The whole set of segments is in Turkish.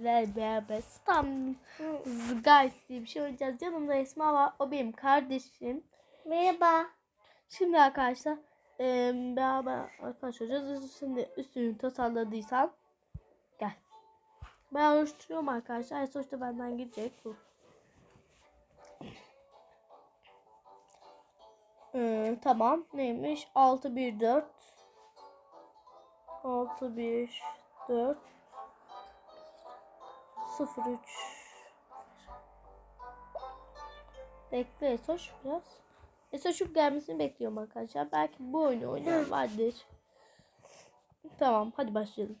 sizlerle beraber Stam Guys diye bir şey oynayacağız. Yanımda Esma var. O benim kardeşim. Merhaba. Şimdi arkadaşlar eee beraber arkadaş olacağız. Şimdi üstünü tasarladıysan gel. Ben oluşturuyorum arkadaşlar. Sonuçta benden gidecek bu. Ee, tamam. Neymiş? 6 1 4 6 1 4 0 3 Bekle Esoş biraz. Esoş'un gelmesini bekliyorum arkadaşlar. Belki bu oyunu oynayan vardır. Tamam hadi başlayalım.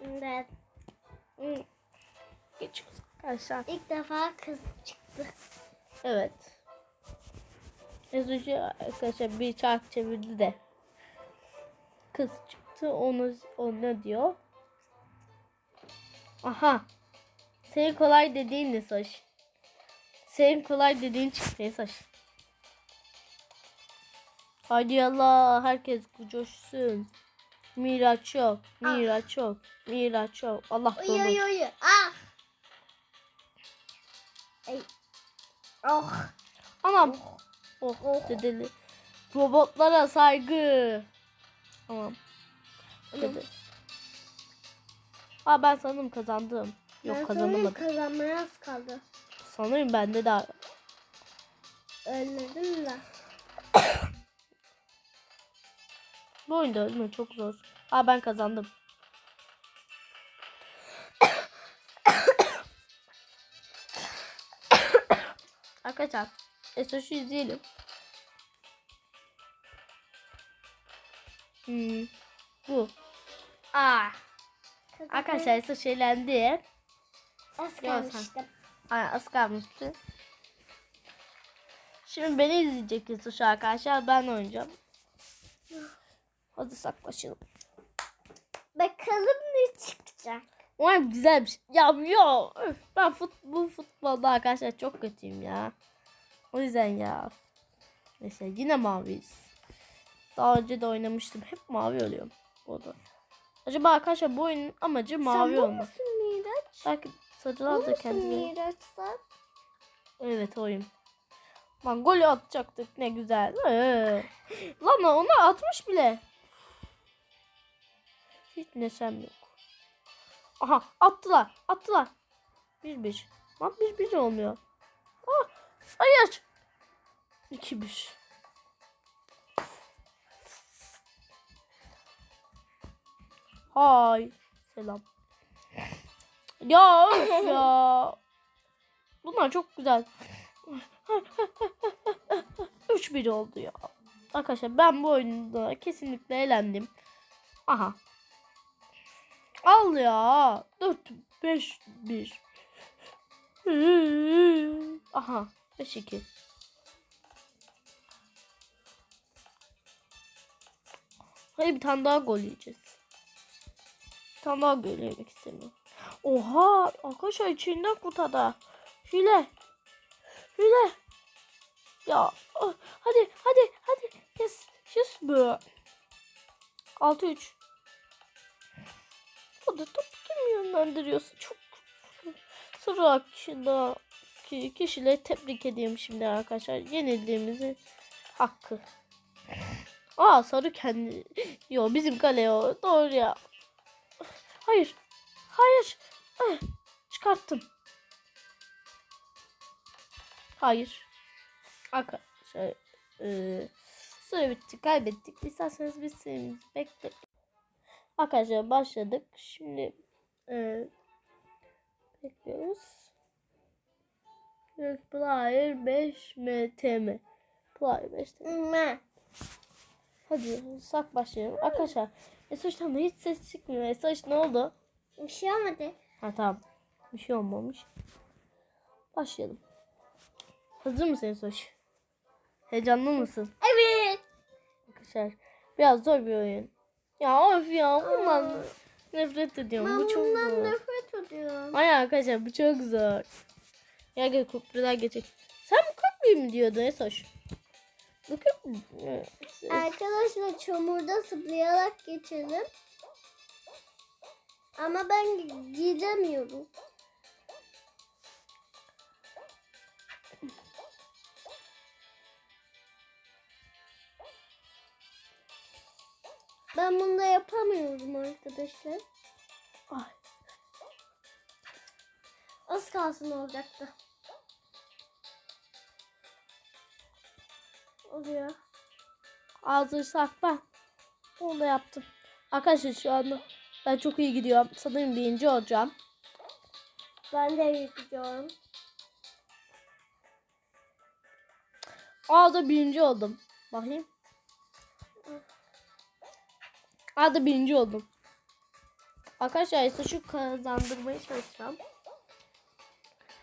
Ben Geçiyoruz arkadaşlar. ilk defa kız çıktı. Evet. Esoş'u arkadaşlar bir çark çevirdi de. Kız çıktı. Onu, onu ne diyor? Aha. Senin kolay dediğin ne Soş? Senin kolay dediğin çıktı Soş. Hadi Allah herkes coşsun. Miraç yok. Miraç yok. Miraç yok. Allah dolu. uyu uyu. Ah. Ay. Oh. Anam. Oh, Oh. dedeli. Robotlara saygı. Tamam. Dedi. Aa ben sanırım kazandım. Yok ben kazanamadım. kazanmaya az kaldı. Sanırım bende de Ölmedim de. bu oyunda ölme çok zor. Aa ben kazandım. Arkadaşlar Esoş'u izleyelim. Hmm, bu. Aa. Arkadaşlar Esoş eğlendi. Az sen. kalmıştım. Ay az kalmıştı. Şimdi beni izleyecek Esoş arkadaşlar. Ben oynayacağım. Hadi saklaşalım. Bakalım ne çıkacak. Umarım güzel bir şey. Ya yo. öf, Ben fut, bu futbolda arkadaşlar çok kötüyüm ya. O yüzden ya. Neyse yine maviyiz. Daha önce de oynamıştım. Hep mavi oluyorum. O da. Acaba arkadaşlar bu oyunun amacı mavi Sen bu olmak. musun Miraç? Belki sarılar da kendine. Miraç sen? Evet oyum. Lan golü atacaktık ne güzel. Ee. Lan onu atmış bile. Hiç nesem yok. Aha attılar attılar. Bir bir. Lan bir bir olmuyor. Ah, hayır. İki bir. Hay. Selam. Ya öf ya. Bunlar çok güzel. 3-1 oldu ya. Arkadaşlar ben bu oyunda kesinlikle eğlendim. Aha. Al ya. 4-5-1. Aha. 5-2. Hayır bir tane daha gol yiyeceğiz. Tane daha gol yemek istemiyorum. Oha arkadaşlar içinden kutada. Hile. Hile. Ya oh, hadi hadi hadi. Yes. Yes be. 6-3. O da top kim yönlendiriyorsa çok sıra kişide ki tebrik ediyorum şimdi arkadaşlar. Yenildiğimizi hakkı. Aa sarı kendi. Yo bizim kale o. Doğru ya. Hayır. Hayır. Ah, Çıkarttım. Hayır. Arkadaşlar eee süre bitti. Kaybettik. İsterseniz biz serimizi bekle. Arkadaşlar başladık. Şimdi eee bekliyoruz. Player 5 MTM. Player 5 TM. Ne? Hadi sak başlayalım. Arkadaşlar Esoş'tan da hiç ses çıkmıyor. Esoş ne oldu? Bir şey olmadı. Ha tamam. Bir şey olmamış. Başlayalım. Hazır mısın Esoş? Heyecanlı mısın? Evet. Arkadaşlar biraz zor bir oyun. Ya of ya bundan nefret ediyorum. Ben bu çok bundan zor. nefret ediyorum. Ay arkadaşlar bu çok zor. Ya gel köprüden geçelim. Sen bu köprüyü mü diyordun Esoş? Arkadaşlar çamurda zıplayarak geçelim. Ama ben gidemiyorum. Ben bunu da yapamıyorum arkadaşlar. Ay. Az kalsın olacaktı. Oluyor. Ağzı sakla. Onu yaptım. Arkadaşlar şu anda ben çok iyi gidiyorum. Sanırım birinci olacağım. Ben de yapacağım. Aa da birinci oldum. Bakayım. Aa da birinci oldum. Arkadaşlar ise şu kazandırmaya çalışacağım.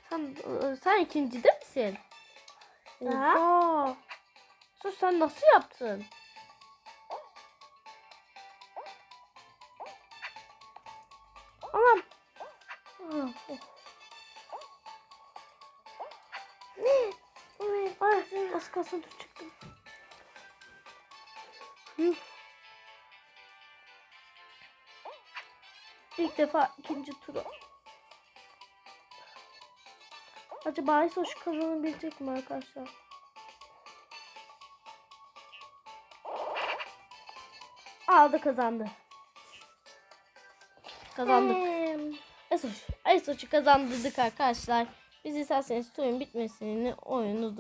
Sen, sen ikincide misin? Aha. Oha. Sus sen nasıl yaptın? Anam. Oh. Ay, Ay, az kalsın dur çıktım. İlk defa ikinci tura. Acaba Aysoş kazanabilecek mi arkadaşlar? Aldı kazandı. Kazandık. Aysoş, Aysoş'u kazandırdık arkadaşlar. Biz isterseniz oyun bitmesini oyunu